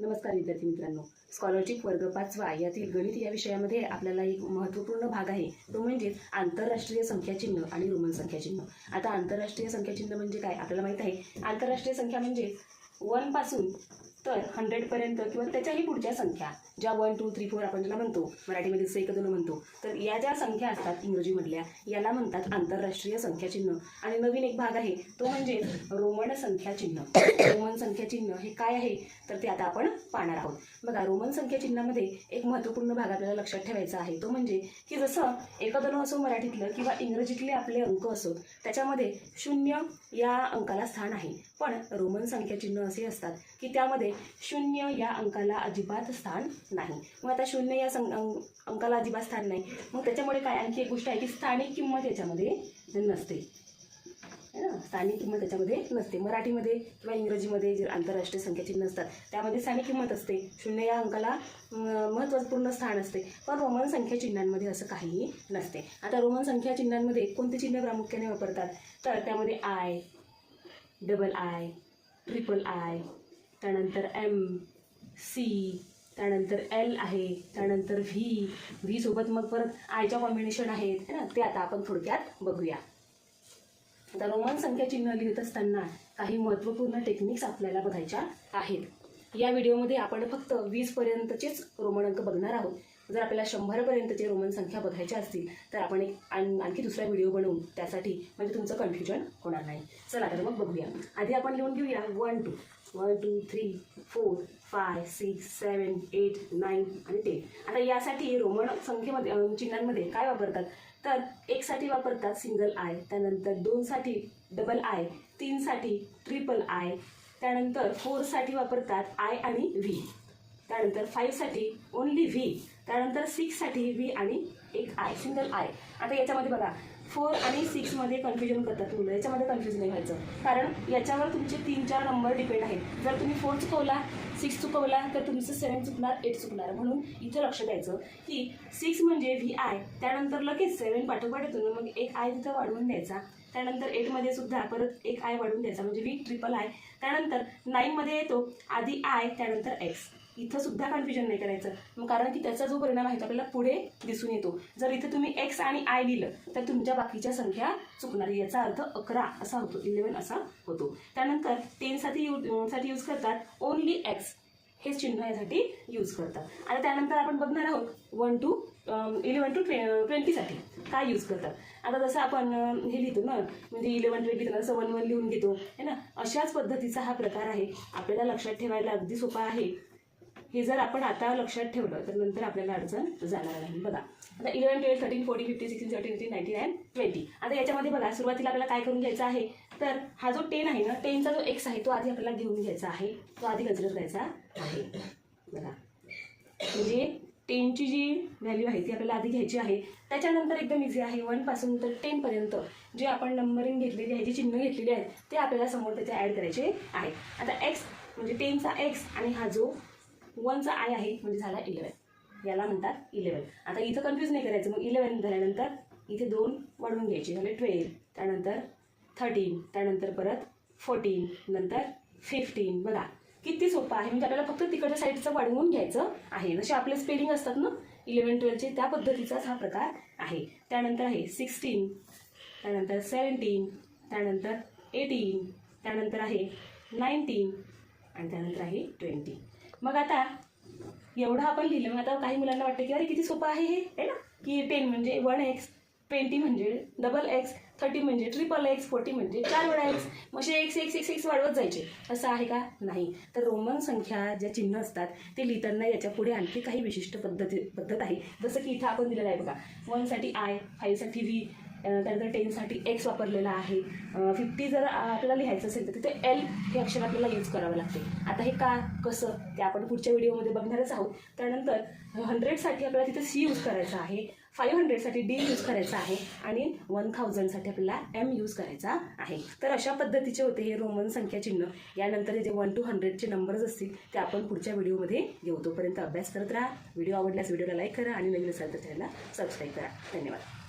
नमस्कार विद्यार्थी मित्रांनो. स्कॉलरशिप वर्ग पाचवा यातील गणित या विषयामध्ये आपल्याला एक महत्त्वपूर्ण भाग आहे. तो म्हणजे आंतरराष्ट्रीय संख्याचिन्ह आणि रोमन संख्याचिन्ह. आता आंतरराष्ट्रीय संख्याचिन्ह म्हणजे काय? आपल्याला माहीत आहे. आंतरराष्ट्रीय संख्या म्हणजे वनपासून तर हंड्रेडपर्यंत किंवा त्याच्याही पुढच्या संख्या ज्या वन टू थ्री फोर आपण ज्याला म्हणतो मराठीमध्ये जसं एक म्हणतो तर या ज्या संख्या असतात इंग्रजीमधल्या याला म्हणतात आंतरराष्ट्रीय संख्याचिन्ह. आणि नवीन एक भाग आहे तो म्हणजे रोमन संख्याचिन्ह. रोमन संख्याचिन्ह हे काय आहे? तर ते आता आपण पाहणार आहोत. बघा रोमन संख्याचिन्हामध्ये एक महत्त्वपूर्ण भाग आपल्याला लक्षात ठेवायचा आहे. तो म्हणजे की जसं एकदोन असो मराठीतलं किंवा इंग्रजीतले आपले अंक असोत त्याच्यामध्ये शून्य या अंकाला स्थान आहे. पण रोमन संख्याचिन्ह असे असतात की त्यामध्ये शून्य या अंकाला अजिबात स्थान नाही. मग आता शून्य या सं अंकाला अजिबात स्थान नाही. मग त्याच्यामुळे काय? आणखी एक गोष्ट आहे की स्थानिक किंमत याच्यामध्ये नसते. है ना? स्थानिक किंमत त्याच्यामध्ये नसते. मराठीमध्ये किंवा इंग्रजीमध्ये जे आंतरराष्ट्रीय संख्याचिन्ह असतात त्यामध्ये स्थानिक किंमत असते. शून्य या अंकाला महत्त्वपूर्ण स्थान असते. पण रोमन संख्याचिन्हांमध्ये असं काहीही नसते. आता रोमन संख्याचिन्हांमध्ये कोणते चिन्ह प्रामुख्याने वापरतात? तर त्यामध्ये I double I triple I त्यानंतर एम सी त्यानंतर एल आहे त्यानंतर व्ही व्ही सोबत मग परत आयच्या कॉम्बिनेशन आहेत है ना? ते आता आपण थोडक्यात बघूया. आता रोमन संख्या चिन्ह लिहित असताना काही महत्त्वपूर्ण टेक्निक्स आपल्याला बघायच्या आहेत. या व्हिडिओमध्ये आपण फक्त वीसपर्यंतचेच रोमन अंक बघणार आहोत. जर आपल्याला शंभरपर्यंतचे रोमन संख्या बघायच्या असतील तर आपण एक आणखी दुसरा व्हिडिओ बनवू. त्यासाठी म्हणजे तुमचं कन्फ्युजन होणार नाही. चला तर मग बघूया. आधी आपण लिहून घेऊया. One two one two three four five six seven eight nine आणि टेन आता यासाठी रोमन संख्येमध्ये चिन्हांमध्ये काय वापरतात? तर एकसाठी वापरतात सिंगल आय त्यानंतर दोनसाठी डबल आय तीनसाठी ट्रिपल आय त्यानंतर फोरसाठी वापरतात आय आणि व्ही त्यानंतर फाईव्हसाठी ओन्ली व्ही त्यानंतर सिक्ससाठी व्ही आणि एक आय सिंगल आय आता याच्यामध्ये बघा फोर आणि सिक्समध्ये कन्फ्युजन करतात मुलं याच्यामध्ये कन्फ्युज नाही व्हायचं. कारण याच्यावर तुमचे तीन चार नंबर डिपेंड आहेत. जर तुम्ही फोर चुकवला सिक्स चुकवला तर तुमचं सेवन चुकणार एट चुकणार. म्हणून इथं लक्ष द्यायचं की सिक्स म्हणजे व्ही आय त्यानंतर लगेच सेवन पाठोपाठ येतो. मग एक आय तिथं वाढवून द्यायचा. त्यानंतर एटमध्ये सुद्धा परत एक आय वाढवून द्यायचा. म्हणजे व्ही ट्रिपल आय त्यानंतर नाईनमध्ये येतो आधी आय त्यानंतर एक्स इथं सुद्धा कन्फ्युजन नाही करायचं. मग कारण की त्याचा जो परिणाम आहे तो आपल्याला पुढे दिसून येतो. जर इथं तुम्ही एक्स आणि आय लिहिलं तर तुमच्या बाकीच्या संख्या चुकणार. याचा अर्थ अकरा असा होतो इलेवन असा होतो. त्यानंतर टेनसाठी यूजसाठी यूज करतात ओनली एक्स हे चिन्ह यासाठी यूज करतात. आता त्यानंतर आपण बघणार आहोत वन टू इलेवन टू ट्वे ट्वेंटीसाठी काय यूज करतात. आता जसं आपण हे लिहितो ना म्हणजे इलेवन ट्वेंटी जसं वन वन लिहून घेतो है ना? अशाच पद्धतीचा हा प्रकार आहे. आपल्याला लक्षात ठेवायला अगदी सोपा आहे. हे जर आपण आता लक्षात ठेवलं तर नंतर आपल्याला अडचण जाणार नाही बघा. आता eleven twelve thirteen forty fifty sixteen seventeen eighteen ninety nine twenty आता याच्यामध्ये बघा सुरुवातीला आपल्याला काय करून घ्यायचं आहे? तर हा जो टेन आहे ना टेनचा जो एक्स आहे तो आधी आपल्याला घेऊन घ्यायचा आहे. तो आधी कन्सिडर करायचा आहे. बघा. म्हणजे टेनची जी व्हॅल्यू आहे ती आपल्याला आधी घ्यायची आहे. त्याच्यानंतर एकदम इझी आहे. वनपासून तर टेनपर्यंत जे आपण नंबरिंग घेतलेली आहे जी चिन्ह घेतलेली आहेत ते आपल्याला समोर त्याचे ॲड करायचे आहे. आता एक्स म्हणजे टेनचा एक्स आणि हा जो वनचा आय आहे म्हणजे झाला इलेवन याला म्हणतात इलेवन आता इथं कन्फ्यूज नाही करायचं. मग इलेवन झाल्यानंतर इथे दोन वाढवून घ्यायचे. झाले ट्वेल्व त्यानंतर थर्टीन त्यानंतर परत फोर्टीन नंतर फिफ्टीन बघा किती सोपं आहे. म्हणजे आपल्याला फक्त तिकडच्या साईडचं वाढवून घ्यायचं आहे. जसे आपले स्पेलिंग असतात ना इलेवन ट्वेल्वचे त्या पद्धतीचाच हा प्रकार आहे. त्यानंतर आहे सिक्स्टीन त्यानंतर सेवन्टीन त्यानंतर एटीन त्यानंतर आहे नाईन्टीन आणि त्यानंतर आहे ट्वेंटी मग आता एवढं आपण लिहिलं मग आता काही मुलांना वाटतं की अरे किती सोपं आहे हे आहे ना? की टेन म्हणजे वन एक्स ट्वेंटी म्हणजे डबल एक्स थर्टी म्हणजे ट्रिपल एक्स फोर्टी म्हणजे चार वेळा एक्स मग एक्स एक्स एक्स एक्स वाढवत जायचे. असं आहे का? नाही. तर रोमन संख्या ज्या चिन्ह असतात ते लिहिताना याच्यापुढे आणखी काही विशिष्ट पद्धती पद्धत आहे. जसं की इथं आपण दिलेलं आहे बघा. वनसाठी आय फाईव्हसाठी व्ही त्यानंतर टेनसाठी एक्स वापरलेला आहे फिफ्टी जर आपल्याला लिहायचं असेल तर तिथे एल हे अक्षर आपल्याला यूज करावं लागते. आता हे का कसं ते आपण पुढच्या व्हिडिओमध्ये बघणारच आहोत. त्यानंतर हंड्रेडसाठी आपल्याला तिथे सी यूज करायचं आहे फाईव्ह हंड्रेडसाठी डी यूज करायचा आहे आणि वन थाउजंडसाठी आपल्याला एम यूज करायचा आहे. तर अशा पद्धतीचे होते हे रोमन संख्या चिन्ह यानंतर जे वन टू हंड्रेडचे नंबर्स असतील ते आपण पुढच्या व्हिडिओमध्ये घेऊ. तोपर्यंत अभ्यास करत राहा. व्हिडिओ आवडल्यास व्हिडिओला लाईक करा आणि नवीन असाल तर चॅनलला सबस्क्राईब करा. धन्यवाद.